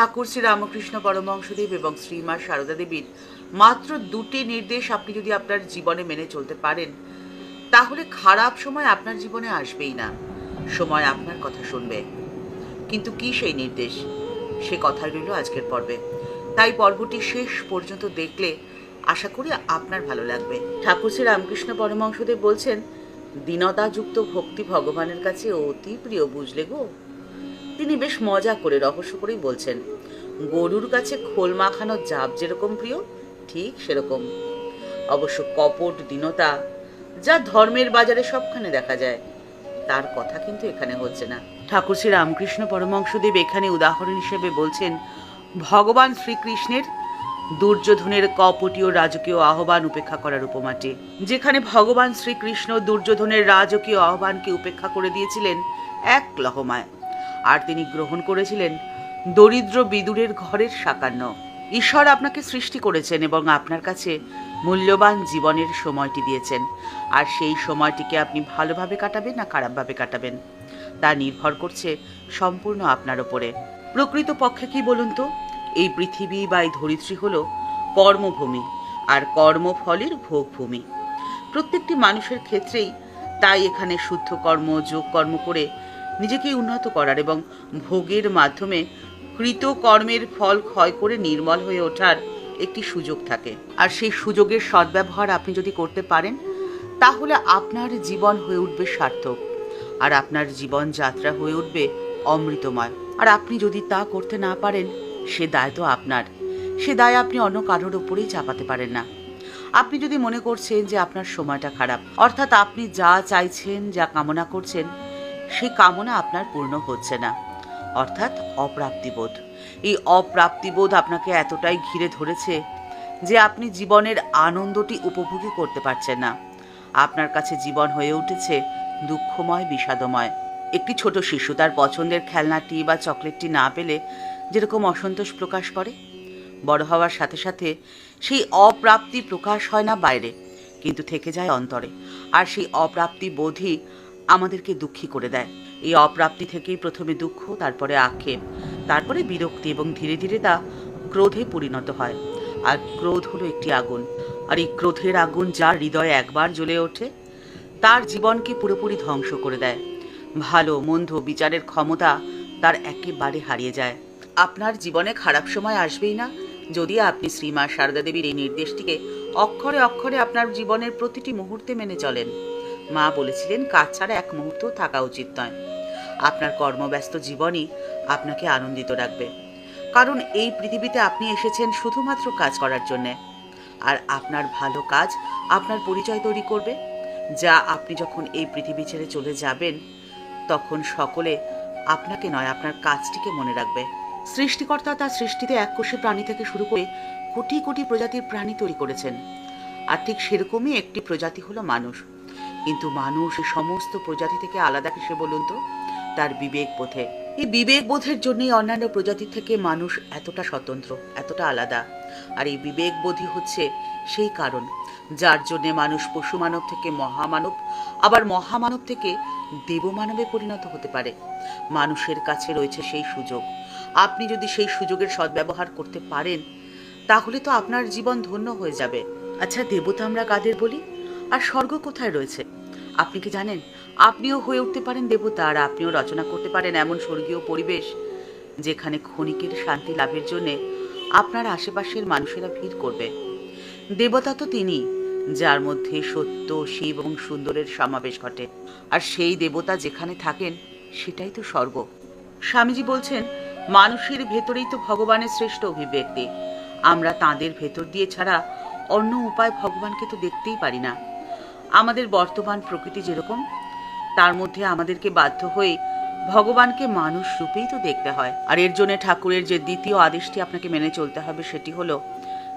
ঠাকুর শ্রী রামকৃষ্ণ পরমহংসদেব এবং শ্রীমা সারদা দেবীর মাত্র দুটি নির্দেশ আপনি যদি আপনার জীবনে মেনে চলতে পারেন, তাহলে খারাপ সময় আপনার জীবনে আসবেই না। সময় আপনার কথা শুনবে। কিন্তু কি সেই নির্দেশ? সে কথাই রইল আজকের পর্বে। তাই পর্বটি শেষ পর্যন্ত দেখলে আশা করি আপনার ভালো লাগবে। ঠাকুর শ্রী রামকৃষ্ণ পরমহংসদেব বলছেন দীনতাযুক্ত ভক্তি ভগবানের কাছে অতি প্রিয়, বুঝলে গো? তিনি বেশ মজা করে রহস্য করেই বলছেন, গরুর কাছে খোল মাখানো জাপ যেরকম প্রিয়, ঠিক সেরকম। অবশ্য কপট দীনতা, যা ধর্মের বাজারে সবখানে দেখা যায়, তার কথা কিন্তু এখানে হচ্ছে না। ঠাকুর শ্রী রামকৃষ্ণ পরমংশদেব এখানে উদাহরণ হিসেবে বলছেন, ভগবান শ্রীকৃষ্ণের দুর্যোধনের কপটীয় রাজকীয় আহ্বান উপেক্ষা করার উপমাটি। যেখানে ভগবান শ্রীকৃষ্ণ দুর্যোধনের রাজকীয় আহ্বানকে উপেক্ষা করে দিয়েছিলেন এক লহমায়। আর তিনি গ্রহণ করেছিলেন দরিদ্র বিদুরের ঘরের সাকান্ন। ঈশ্বর আপনাকে সৃষ্টি করেছেন এবং আপনার কাছে মূল্যবান জীবনের সময়টি দিয়েছেন। আর সেই সময়টিকে আপনি ভালোভাবে কাটাবেন না খারাপভাবে কাটাবেন? তা নির্ভর করছে সম্পূর্ণ আপনার ওপরে। প্রকৃত পক্ষে কি বলুন তো? এই পৃথিবী বা এই ধরিত্রী হল কর্মভূমি, আর কর্মফলের ভোগভূমি। প্রত্যেকটি মানুষের ক্ষেত্রেই তাই এখানে শুদ্ধ কর্ম যোগ কর্ম করে নিজেকে উন্নত করার এবং ভোগের মাধ্যমে কৃত কর্মের ফল ক্ষয় করে নির্মল হয়ে ওঠার একটি সুযোগ থাকে। আর সেই সুযোগের সদ্ব্যবহার আপনি যদি করতে পারেন, তাহলে আপনার জীবন হয়ে উঠবে সার্থক। আর আপনার জীবন যাত্রা হয়ে উঠবে অমৃতময়। আর আপনি যদি তা করতে না পারেন, সে দায় তো আপনার। সে দায় আপনি অন্য কারোর উপরেই চাপাতে পারেন না। আপনি যদি মনে করছেন যে আপনার সময়টা খারাপ, অর্থাৎ আপনি যা চাইছেন, যা কামনা করছেন সেই কামনা আপনার পূর্ণ হচ্ছে না। অর্থাৎ অপ্রাপ্তিবোধ। এই অপ্রাপ্তিবোধ আপনাকে এতটাই ঘিরে ধরেছে যে আপনি জীবনের আনন্দটি উপভোগই করতে পারছেন না। আপনার কাছে জীবন হয়ে উঠেছে দুঃখময়, বিষাদময়। একটি ছোট শিশু তার পছন্দের খেলনাটি বা চকলেটটি না পেলে যেরকম অসন্তোষ প্রকাশ করে। বড় হওয়ার সাথে সাথে সেই অপ্রাপ্তি প্রকাশ হয় না বাইরে, কিন্তু থেকে যায় অন্তরে। আর সেই অপ্রাপ্তি বোধই আমাদেরকে দুঃখী করে দেয়। এই অপ্রাপ্তি থেকেই প্রথমে দুঃখ, তারপরে আক্ষেপ, তারপরে বিরক্তি এবং ধীরে ধীরে তা ক্রোধে পরিণত হয়। আর ক্রোধ হলো একটি আগুন। আর এই ক্রোধের আগুন যার হৃদয়ে একবার জ্বলে ওঠে, তার জীবনকে পুরোপুরি ধ্বংস করে দেয়। ভালো, মন্দ বিচারের ক্ষমতা তার একেবারে হারিয়ে যায়। আপনার জীবনে খারাপ সময় আসবেই না। যদি আপনি শ্রীমা সারদা দেবীর এই নির্দেশটিকে অক্ষরে অক্ষরে আপনার জীবনের প্রতিটি মুহূর্তে মেনে চলেন। মা বলেছিলেন, কাজ ছাড়া এক মুহূর্ত থাকা উচিত নয়। আপনার কর্মব্যস্ত জীবনই আপনাকে আনন্দিত রাখবে। কারণ এই পৃথিবীতে আপনি এসেছেন শুধুমাত্র কাজ করার জন্যে। আর আপনার ভালো কাজ আপনার পরিচয় তৈরি করবে। যা আপনি যখন এই পৃথিবী ছেড়ে চলে যাবেন, তখন সকলে আপনাকে নয়, আপনার কাজটিকে মনে রাখবে। সৃষ্টিকর্তা তার সৃষ্টিতে এককোষী প্রাণী থেকে শুরু করে কোটি কোটি প্রজাতির প্রাণী তৈরি করেছেন। আর ঠিক সেরকমই একটি প্রজাতি হলো মানুষ। কিন্তু মানুষ সমস্ত প্রজাতি থেকে আলাদা কিসে বলুন তো? তার বিবেক বোধে। এই বিবেক বোধের জন্যই অন্যান্য প্রজাতি থেকে মানুষ এতটা স্বতন্ত্র, এতটা আলাদা। আর এই বিবেক বোধই হচ্ছে সেই কারণ, যার জন্য মানুষ পশু মানব থেকে মহামানব, আবার মহামানব থেকে দেবমানবে পরিণত হতে পারে। মানুষের কাছে রয়েছে সেই সুযোগ। আপনি যদি সেই সুযোগের সদ্ব্যবহার করতে পারেন, তাহলে তো আপনার জীবন ধন্য হয়ে যাবে। আচ্ছা দেবতা আমরা কাদের বলি? আর স্বর্গ কোথায় রয়েছে? আপনি কি জানেন? আপনিও হয়ে উঠতে পারেন দেবতা আর আপনিও রচনা করতে পারেন এমন স্বর্গীয় পরিবেশ যেখানে ক্ষণিকের শান্তি লাভের জন্যে আপনার আশেপাশের মানুষেরা ভিড় করবে। দেবতা তো তিনি, যার মধ্যে সত্য, শিব এবং সুন্দরের সমাবেশ ঘটে। আর সেই দেবতা যেখানে থাকেন, সেটাই তো স্বর্গ। স্বামীজি বলছেন, মানুষের ভেতরেই তো ভগবানের শ্রেষ্ঠ অভিব্যক্তি। আমরা তাদের ভেতর দিয়ে ছাড়া অন্য উপায় ভগবানকে তো দেখতেই পারি না। আমাদের বর্তমান প্রকৃতি যেরকম, তার মধ্যে আমাদেরকে বাধ্য হয়ে ভগবানকে মানুষ রূপেই তো দেখতে হয়। আর এর জন্য ঠাকুরের যে দ্বিতীয় আদেশটি আপনাকে মেনে চলতে হবে সেটি হলো,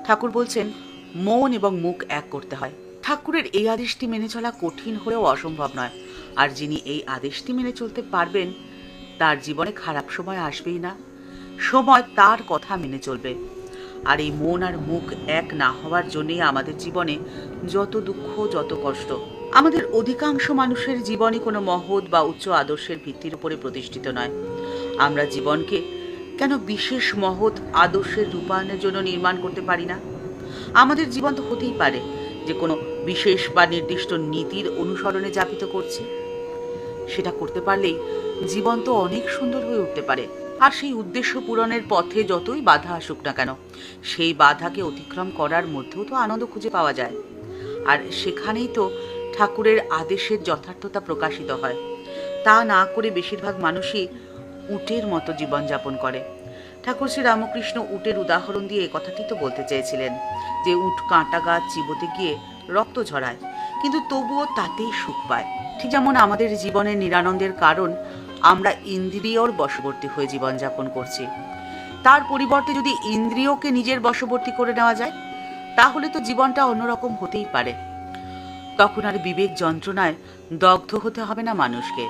ঠাকুর বলছেন, মন এবং মুখ এক করতে হয়। ঠাকুরের এই আদেশটি মেনে চলা কঠিন হলেও অসম্ভব নয়। আর যিনি এই আদেশটি মেনে চলতে পারবেন, তার জীবনে খারাপ সময় আসবেই না। সময় তার কথা মেনে চলবে। আর এই মন আর মুখ এক না হওয়ার জন্যই আমাদের জীবনে যত দুঃখ, যত কষ্ট, আমাদের অধিকাংশ মানুষের জীবনই কোনো মহৎ বা উচ্চ আদর্শের ভিত্তির উপরে প্রতিষ্ঠিত নয়। আমরা জীবনকে কেন বিশেষ মহৎ আদর্শের রূপায়ণের জন্য নির্মাণ করতে পারি না? আমাদের জীবন তো হতেই পারে যে কোনো বিশেষ বা নির্দিষ্ট নীতির অনুসরণে যাপিত করছি। সেটা করতে পারলেই জীবন তো অনেক সুন্দর হয়ে উঠতে পারে। আর সেই উদ্দেশ্য পূরণের পথে যতই বাধা আসুক না কেন, সেই বাধাকে অতিক্রম করার মধ্যেও তো আনন্দ খুঁজে পাওয়া যায়। আর সেখানেই তো ঠাকুরের আদেশের যথার্থতা প্রকাশিত হয়। তা না করে বেশিরভাগ মানুষই উটের মতো জীবনযাপন করে। ঠাকুর শ্রী রামকৃষ্ণ উটের উদাহরণ দিয়ে কথাটি তো বলতে চেয়েছিলেন, যে উট, কাঁটা গাছ চিবোতে গিয়ে রক্ত ঝরায়, কিন্তু তবুও তাতেই সুখ পায়। ঠিক যেমন আমাদের জীবনের নিরানন্দের কারণ আমরা ইন্দ্রিয়র বশবর্তী হয়ে জীবনযাপন করছি। তার পরিবর্তে যদি ইন্দ্রিয়কে নিজের বশবর্তী করে নেওয়া যায়, তাহলে তো জীবনটা অন্যরকম হতেই পারে। তখন আর বিবেক যন্ত্রণায় দগ্ধ হতে হবে না মানুষকে।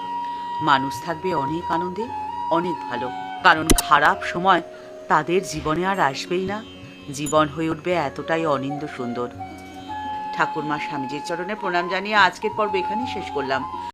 মানুষ থাকবে অনেক আনন্দে, অনেক ভালো। কারণ খারাপ সময় তাদের জীবনে আর আসবেই না। জীবন হয়ে উঠবে এতটাই অনিন্দ সুন্দর। ঠাকুরমা স্বামীজির চরণে প্রণাম জানিয়ে আজকের পর্ব এখানেই শেষ করলাম।